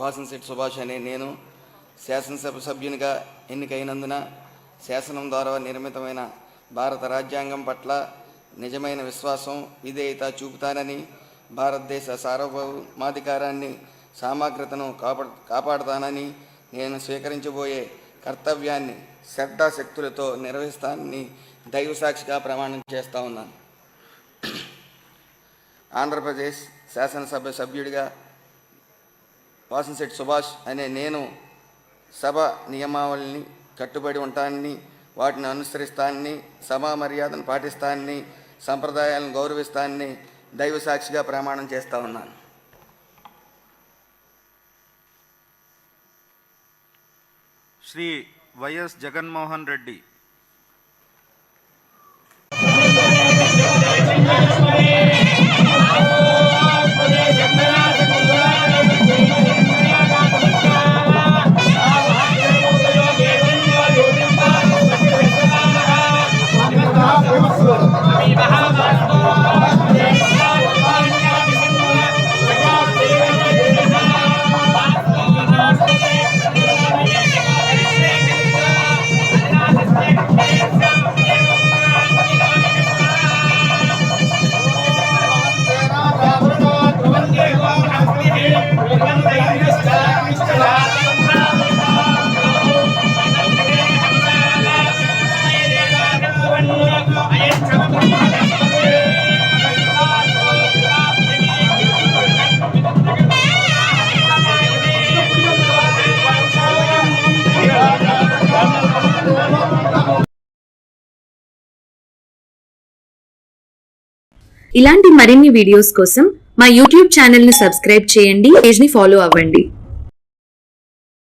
వాసనశెట్టి సుభాష్ అనే నేను శాసనసభ సభ్యునిగా ఎన్నికైనందున శాసనం ద్వారా నిర్మితమైన భారత రాజ్యాంగం పట్ల నిజమైన విశ్వాసం విధేయత చూపుతానని భారతదేశ సార్వభౌమాధికారాన్ని సామగ్రతను కాపాడ కాపాడుతానని నేను స్వీకరించబోయే కర్తవ్యాన్ని శ్రద్ధాశక్తులతో నిర్వహిస్తానని దైవసాక్షిగా ప్రమాణం చేస్తా ఉన్నాను. ఆంధ్రప్రదేశ్ శాసనసభ సభ్యుడిగా వాసంశెట్టి సుభాష్ అనే నేను సభ నియమావళిని కట్టుబడి ఉంటానని వాటిని అనుసరిస్తానని సభా మర్యాదను పాటిస్తానని సంప్రదాయాలను గౌరవిస్తానని దైవ సాక్షిగా ప్రమాణం చేస్తా ఉన్నాను. శ్రీ వైఎస్ జగన్మోహన్ రెడ్డి ఇలాంటి మరిన్ని వీడియోస్ కోసం మా యూట్యూబ్ ఛానల్ని సబ్స్క్రైబ్ చేయండి పేజ్ని ఫాలో అవ్వండి.